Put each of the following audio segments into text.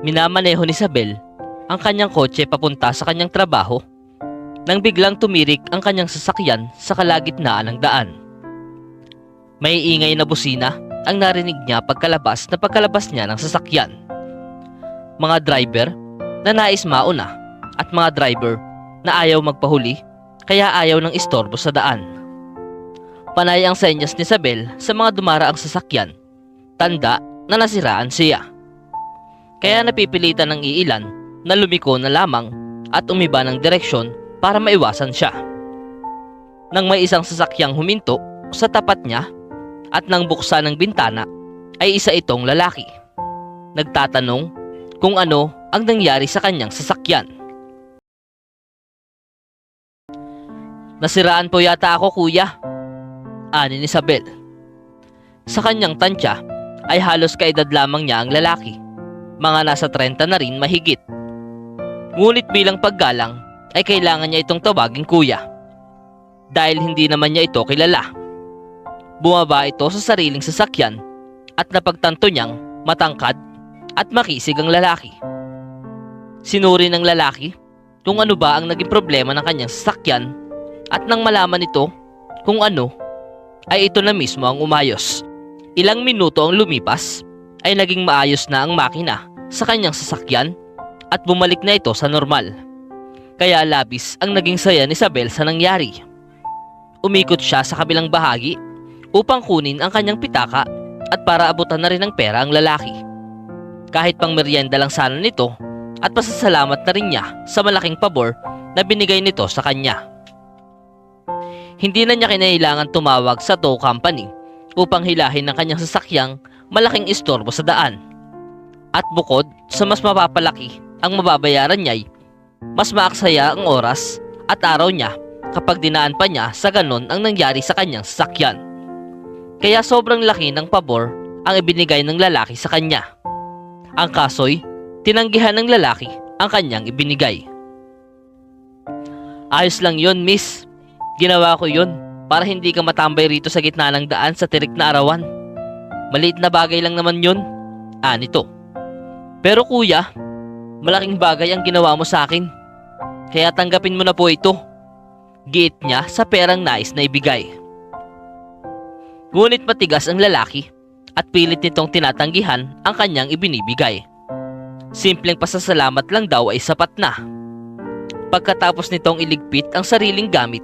Minamaneho ni Isabel ang kanyang kotse papunta sa kanyang trabaho nang biglang tumirik ang kanyang sasakyan sa kalagitnaan ng daan. May ingay na busina ang narinig niya pagkalabas na pagkalabas niya ng sasakyan. Mga driver na nais mauna at mga driver na ayaw magpahuli kaya ayaw ng istorbo sa daan. Panay ang senyas ni Isabel sa mga dumaraang sasakyan. Tanda na nasiraan siya. Kaya napipilitan ng iilan na lumiko na lamang at umiba ng direksyon para maiwasan siya. Nang may isang sasakyang huminto sa tapat niya at nang buksan ng bintana ay isa itong lalaki. Nagtatanong kung ano ang nangyari sa kanyang sasakyan. Nasiraan po yata ako kuya, ani ni Isabel. Sa kanyang tansya ay halos kaedad lamang niya ang lalaki. Mga nasa 30 na rin mahigit. Ngunit bilang paggalang ay kailangan niya itong tawaging kuya. Dahil hindi naman niya ito kilala. Bumaba ito sa sariling sasakyan at napagtanto niyang matangkad at makisig ang lalaki. Sinuri ng lalaki kung ano ba ang naging problema ng kanyang sasakyan at nang malaman nito kung ano ay ito na mismo ang umayos. Ilang minuto ang lumipas ay naging maayos na ang makina sa kanyang sasakyan at bumalik na ito sa normal. Kaya labis ang naging saya ni Isabel sa nangyari. Umikot siya sa kabilang bahagi upang kunin ang kanyang pitaka at para abutan na rin ng pera ang lalaki. Kahit pang merienda lang sana nito at pasasalamat na rin niya sa malaking pabor na binigay nito sa kanya. Hindi na niya kinailangan tumawag sa tow company upang hilahin ang kanyang sasakyang malaking istorbo sa daan. At bukod sa mas mapapalaki ang mababayaran niya, mas maaksaya ang oras at araw niya kapag dinaan pa niya sa ganon ang nangyari sa kanyang sasakyan. Kaya sobrang laki ng pabor ang ibinigay ng lalaki sa kanya. Ang kasoy, tinanggihan ng lalaki ang kanyang ibinigay. Ayos lang yon miss. Ginawa ko yon para hindi ka matambay rito sa gitna ng daan sa tirik na arawan. Maliit na bagay lang naman yun. Ah, nito. Pero kuya, malaking bagay ang ginawa mo sa akin. Kaya tanggapin mo na po ito. Giit niya sa perang nais na ibigay. Ngunit matigas ang lalaki at pilit nitong tinatanggihan ang kanyang ibinibigay. Simpleng pasasalamat lang daw ay sapat na. Pagkatapos nitong iligpit ang sariling gamit,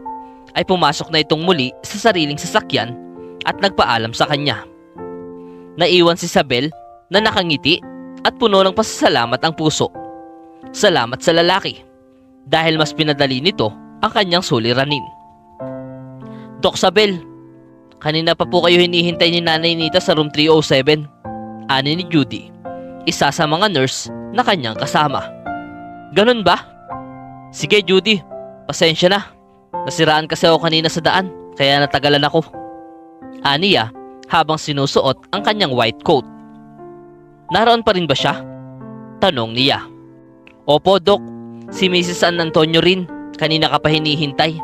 ay pumasok na itong muli sa sariling sasakyan at nagpaalam sa kanya. Naiwan si Isabel na nakangiti at puno ng pasasalamat ang puso. Salamat sa lalaki dahil mas pinadali nito ang kanyang suliranin. Dok Sabel, kanina pa po kayo hinihintay ni Nanay Nita sa room 307. Ani ni Judy, isa sa mga nurse na kanyang kasama. Ganun ba? Sige Judy, pasensya na. Nasiraan kasi ako kanina sa daan, kaya natagalan ako. Aniya, habang sinusuot ang kanyang white coat. Naroon pa rin ba siya? Tanong niya. Opo, Dok. Si Mrs. San Antonio rin. Kanina ka pa hinihintay.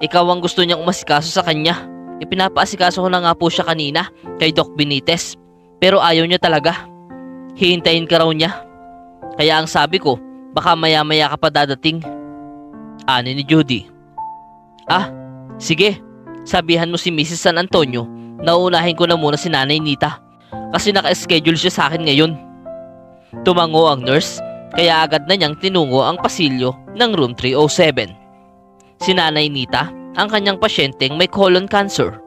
Ikaw ang gusto niyang umasikaso sa kanya. Ipinapaasikaso ko na nga po siya kanina kay Doc Benitez. Pero ayaw niya talaga. Hihintayin ka raw niya. Kaya ang sabi ko, baka maya-maya ka pa dadating. Ani ni Judy. Ah, sige. Sabihan mo si Mrs. San Antonio na uunahin ko na muna si Nanay Nita kasi naka-schedule siya sa akin ngayon. Tumango ang nurse kaya agad na niyang tinungo ang pasilyo ng room 307. Si Nanay Nita ang kanyang pasyenteng may colon cancer.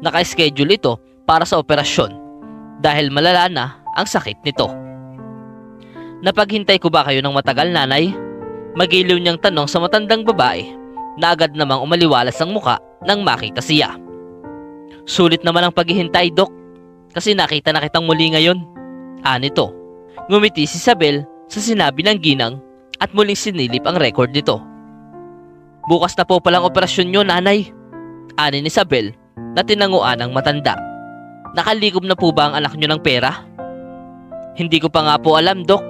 Naka-schedule ito para sa operasyon dahil malala na ang sakit nito. Napaghintay ko ba kayo ng matagal nanay? Magiliw niyang tanong sa matandang babae na agad namang umaliwalas ang muka nang makita siya. Sulit naman ang paghihintay, Dok. Kasi nakita na kitang muli ngayon. Ah, nito. Ngumiti si Isabel sa sinabi ng ginang at muling sinilip ang record nito. Bukas na po palang operasyon nyo, nanay. Ani ni Isabel na tinanguan ng matanda. Nakalikom na po ba ang anak nyo ng pera? Hindi ko pa nga po alam, Dok.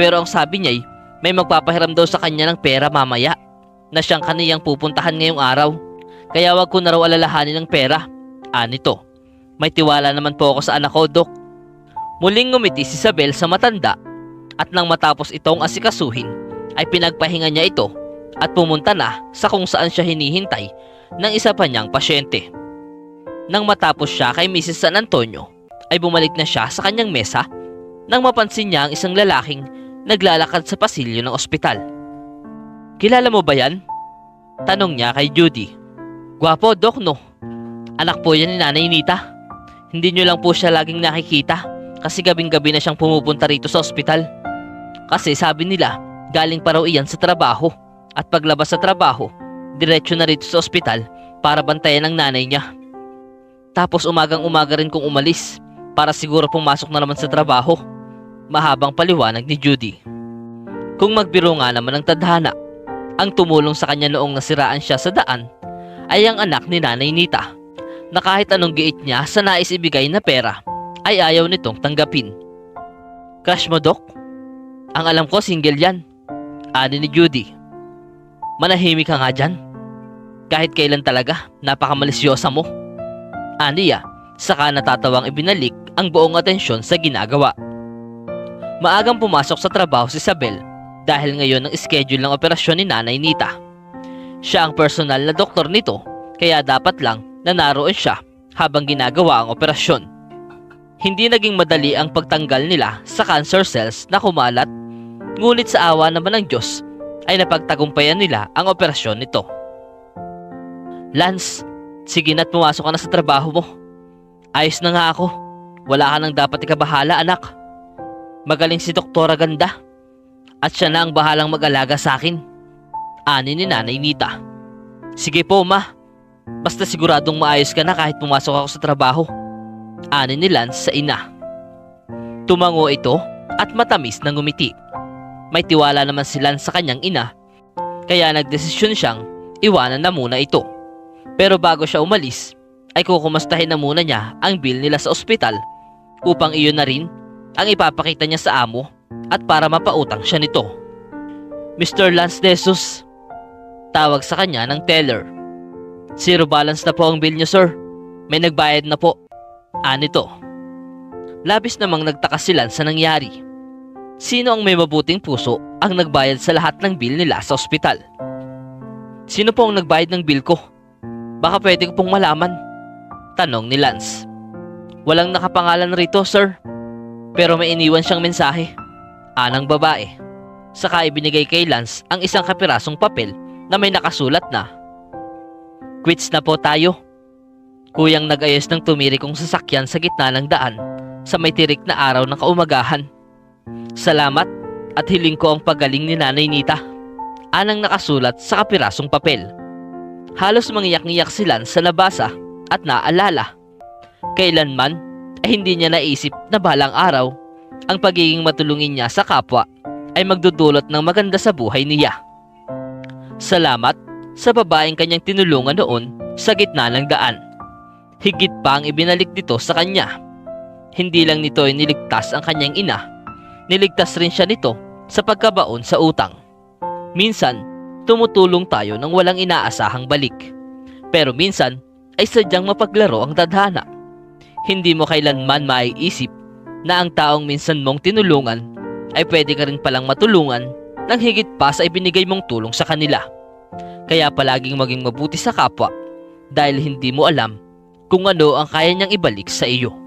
Pero ang sabi niya may magpapahiram daw sa kanya ng pera mamaya na siyang kaniyang pupuntahan ngayong araw. Kaya wag ko na raw alalahanin ng pera. Anito, may tiwala naman po ako sa anak ko, Dok. Muling ngumiti si Isabel sa matanda At nang matapos itong asikasuhin, ay pinagpahinga niya ito at pumunta na sa kung saan siya hinihintay ng isa pa niyang pasyente. Nang matapos siya kay Mrs. San Antonio, ay bumalik na siya sa kanyang mesa nang mapansin niya ang isang lalaking naglalakad sa pasilyo ng ospital. Kilala mo ba yan? Tanong niya kay Judy. Gwapo, Dok, no? Anak po yan ni Nanay Nita. Hindi niyo lang po siya laging nakikita kasi gabing-gabi na siyang pumupunta rito sa ospital. Kasi sabi nila, galing pa raw iyan sa trabaho at paglabas sa trabaho, diretso na rito sa ospital para bantayan ang nanay niya. Tapos umagang umaga rin kung umalis para siguro pumasok na naman sa trabaho. Mahabang paliwanag ni Judy. Kung magbiro nga naman ang tadhana, ang tumulong sa kanya noong nasiraan siya sa daan ay ang anak ni Nanay Nita na kahit anong giit niya sa nais ibigay na pera ay ayaw nitong tanggapin. Crush mo, Dok? Ang alam ko, single yan. Ani ni Judy. Manahimik ka nga dyan. Kahit kailan talaga, napakamalisyosa mo. Aniya, saka natatawang ibinalik ang buong atensyon sa ginagawa. Maagang pumasok sa trabaho si Isabel dahil ngayon ang schedule ng operasyon ni Nanay Nita. Siya ang personal na doktor nito kaya dapat lang na naroon siya habang ginagawa ang operasyon. Hindi naging madali ang pagtanggal nila sa cancer cells na kumalat ngunit sa awa naman ng Diyos ay napagtagumpayan nila ang operasyon nito. Lance, sige na't pumasok ka na sa trabaho mo. Ayos na nga ako. Wala ka nang dapat ikabahala anak. Magaling si Doktora Ganda. At siya na ang bahalang mag-alaga sa akin. Ani ni Nanay Nita. Sige po ma. Basta siguradong maayos ka na kahit pumasok ako sa trabaho. Ani ni Lance sa ina. Tumango ito at matamis na ngumiti. May tiwala naman si Lance sa kanyang ina. Kaya nagdesisyon siyang iwanan na muna ito. Pero bago siya umalis, ay kukumustahin na muna niya ang bill nila sa ospital upang iyon na rin ang ipapakita niya sa amo at para mapautang siya nito. Mr. Lance Jesus, tawag sa kanya ng teller. Zero balance na po ang bill niyo sir. May nagbayad na po. Anito. Labis namang nagtaka si Lance sa nangyari. Sino ang may mabuting puso ang nagbayad sa lahat ng bill nila sa ospital? Sino po ang nagbayad ng bill ko? Baka pwede ko pong malaman. Tanong ni Lance. Walang nakapangalan rito, sir. Pero may iniwan siyang mensahe. Anang babae. Saka ibinigay kay Lance ang isang kapirasong papel na may nakasulat na. Quits na po tayo. Kuyang nag-ayos ng tumiri kong sasakyan sa gitna ng daan sa may tirik na araw ng kaumagahan. Salamat at hiling ko ang pagaling ni Nanay Nita. Anang nakasulat sa kapirasong papel. Halos mangiyak-ngiyak si Lance sa nabasa at naalala. Kailanman ay hindi niya naisip na balang araw ang pagiging matulungin niya sa kapwa ay magdudulot ng maganda sa buhay niya. Salamat sa babaeng kanyang tinulungan noon sa gitna ng daan. Higit pa ang ibinalik dito sa kanya. Hindi lang nito ay niligtas ang kanyang ina, niligtas rin siya nito sa pagkabaon sa utang. Minsan, tumutulong tayo ng walang inaasahang balik. Pero minsan, ay sadyang mapaglaro ang tadhana. Hindi mo kailanman maiisip na ang taong minsan mong tinulungan ay pwede ka rin palang matulungan nang higit pa sa ibinigay mong tulong sa kanila. Kaya palaging maging mabuti sa kapwa dahil hindi mo alam kung ano ang kaya niyang ibalik sa iyo.